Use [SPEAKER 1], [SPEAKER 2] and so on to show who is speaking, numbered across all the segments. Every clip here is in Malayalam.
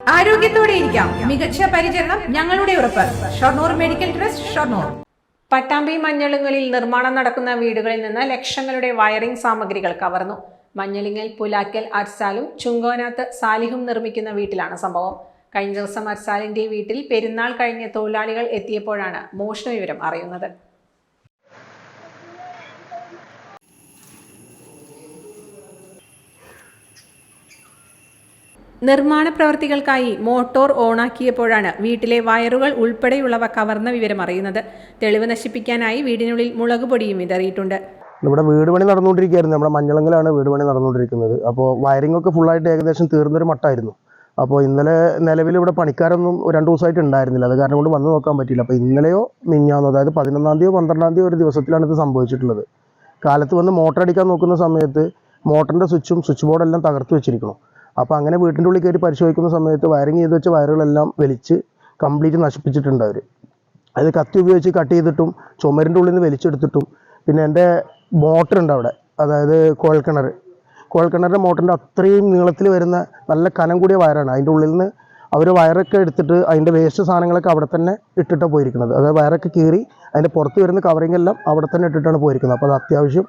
[SPEAKER 1] ആരോഗ്യത്തോടെ ഇരിക്കാം. മികച്ച പരിചരണം ഞങ്ങളുടെ ഉറപ്പ്. Shoranur medical trust Shoranur.
[SPEAKER 2] Pattambi മഞ്ഞളുങ്ങളിൽ നിർമ്മാണം നടക്കുന്ന വീടുകളിൽ നിന്ന് ലക്ഷങ്ങളുടെ വയറിംഗ് സാമഗ്രികൾ കവർന്നു. മഞ്ഞളിങ്ങൽ പുലാക്കൽ അർസാലും ചുങ്കോനാത്ത് സാലിഹും നിർമ്മിക്കുന്ന വീട്ടിലാണ് സംഭവം. കഴിഞ്ഞ ദിവസം അർസാലിന്റെ വീട്ടിൽ പെരുന്നാൾ കഴിഞ്ഞ് തൊഴിലാളികൾ എത്തിയപ്പോഴാണ് മോഷണ വിവരം അറിയുന്നത്. നിർമ്മാണ പ്രവർത്തികൾക്കായി മോട്ടോർ ഓണാക്കിയപ്പോഴാണ് വീട്ടിലെ വയറുകൾ ഉൾപ്പെടെയുള്ളവ കവർന്ന വിവരം അറിയുന്നത്. തെളിവ് നശിപ്പിക്കാനായി വീടിനുള്ളിൽ മുളക് പൊടിയും വിതറിയിട്ടുണ്ട്.
[SPEAKER 3] ഇവിടെ വീട് പണി നടന്നുകൊണ്ടിരിക്കുകയായിരുന്നു. നമ്മുടെ മഞ്ഞളങ്ങളാണ് വീട് പണി നടന്നുകൊണ്ടിരിക്കുന്നത്. അപ്പോൾ വയറിംഗ് ഒക്കെ ഫുള്ളായിട്ട് ഏകദേശം തീർന്നൊരു മട്ടായിരുന്നു. അപ്പോൾ ഇന്നലെ നിലവിൽ ഇവിടെ പണിക്കാരൊന്നും രണ്ട് ദിവസമായിട്ട് ഉണ്ടായിരുന്നില്ല. അത് കാരണം കൊണ്ട് വന്ന് നോക്കാൻ പറ്റിയില്ല. അപ്പോൾ ഇന്നലെയോ മിഞ്ഞാന്നോ അതായത് പതിനൊന്നാം തീയതിയോ പന്ത്രണ്ടാം തീയതി ഒരു ദിവസത്തിലാണ് ഇത് സംഭവിച്ചിട്ടുള്ളത്. കാലത്ത് വന്ന് മോട്ടർ അടിക്കാൻ നോക്കുന്ന സമയത്ത് മോട്ടറിന്റെ സ്വിച്ചും സ്വിച്ച് ബോർഡെല്ലാം തകർത്ത് വെച്ചിരിക്കണം. അപ്പോൾ അങ്ങനെ വീട്ടിന്റെ ഉള്ളിൽ കയറി പരിശോധിക്കുന്ന സമയത്ത് വയറിങ് ചെയ്ത് വെച്ച വയറുകളെല്ലാം വലിച്ച് കംപ്ലീറ്റ് നശിപ്പിച്ചിട്ടുണ്ട് അവർ അത് കത്തി ഉപയോഗിച്ച് കട്ട് ചെയ്തിട്ടും ചുമരിന്റെ ഉള്ളിൽ നിന്ന് വലിച്ചെടുത്തിട്ടും പിന്നെ എന്റെ മോട്ടർ ഉണ്ട് അവിടെ അതായത് കുഴൽക്കിണർ കുഴൽക്കിണറിന്റെ മോട്ടറിന്റെ അത്രയും നീളത്തിൽ വരുന്ന നല്ല കനം കൂടിയ വയറാണ് അതിന്റെ ഉള്ളിൽ നിന്ന് അവർ വയറൊക്കെ എടുത്തിട്ട് അതിന്റെ വേസ്റ്റ് സാധനങ്ങളൊക്കെ അവിടെ തന്നെ ഇട്ടിട്ടാണ് പോയിരിക്കുന്നത്. അതായത് വയറൊക്കെ കീറി അതിന്റെ പുറത്ത് വരുന്ന കവറിങ്ങെല്ലാം എല്ലാം അവിടെ തന്നെ ഇട്ടിട്ടാണ് പോയിരിക്കുന്നത്. അപ്പോൾ അത് അത്യാവശ്യം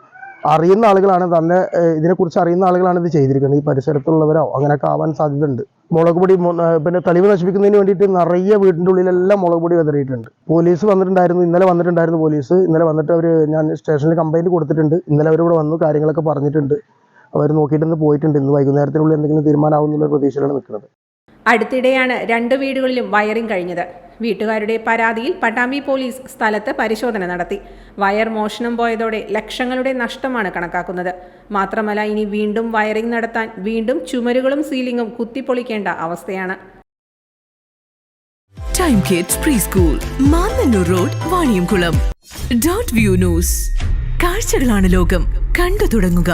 [SPEAKER 3] അറിയുന്ന ആളുകളാണ് തന്നെ ഇതിനെക്കുറിച്ച് അറിയുന്ന ആളുകളാണ് ഇത് ചെയ്തിരിക്കുന്നത്. ഈ പരിസരത്തുള്ളവരോ അങ്ങനെയൊക്കെ ആവാൻ സാധ്യതയുണ്ട്. മുളക് പൊടി പിന്നെ തെളിവ് നശിപ്പിക്കുന്നതിന് വേണ്ടിയിട്ട് നിറയെ വീടിന്റെ ഉള്ളിലെല്ലാം മുളക് പൊടി വിതറിയിട്ടുണ്ട്. പോലീസ് വന്നിട്ടുണ്ടായിരുന്നു ഇന്നലെ വന്നിട്ടുണ്ടായിരുന്നു പോലീസ്. ഇന്നലെ വന്നിട്ട് അവർ ഞാൻ സ്റ്റേഷനിൽ കംപ്ലൈന്റ് കൊടുത്തിട്ടുണ്ട്. ഇന്നലെ അവരിവിടെ വന്നു കാര്യങ്ങളൊക്കെ പറഞ്ഞിട്ടുണ്ട്. അവർ നോക്കിയിട്ടൊന്ന് പോയിട്ടുണ്ട്. ഇന്ന് വൈകുന്നേരത്തിനുള്ളിൽ എന്തെങ്കിലും തീരുമാനമാവുന്നുള്ള പ്രതീക്ഷയിലാണ് നിൽക്കുന്നത്.
[SPEAKER 2] അടുത്തിടെയാണ് രണ്ട് വീടുകളിലും വയറിംഗ് കഴിഞ്ഞത്. വീട്ടുകാരുടെ പരാതിയിൽ പട്ടാമ്പി പോലീസ് സ്ഥലത്ത് പരിശോധന നടത്തി. വയർ മോഷണം പോയതോടെ ലക്ഷങ്ങളുടെ നഷ്ടമാണ് കണക്കാക്കുന്നത്. മാത്രമല്ല ഇനി വീണ്ടും വയറിംഗ് നടത്താൻ വീണ്ടും ചുമരുകളും സീലിംഗും കുത്തിപ്പൊളിക്കേണ്ട അവസ്ഥയാണ്.
[SPEAKER 4] Time kids pre school road view news കാഴ്ചകളാണ് ലോകം. കണ്ടു തുടങ്ങുക.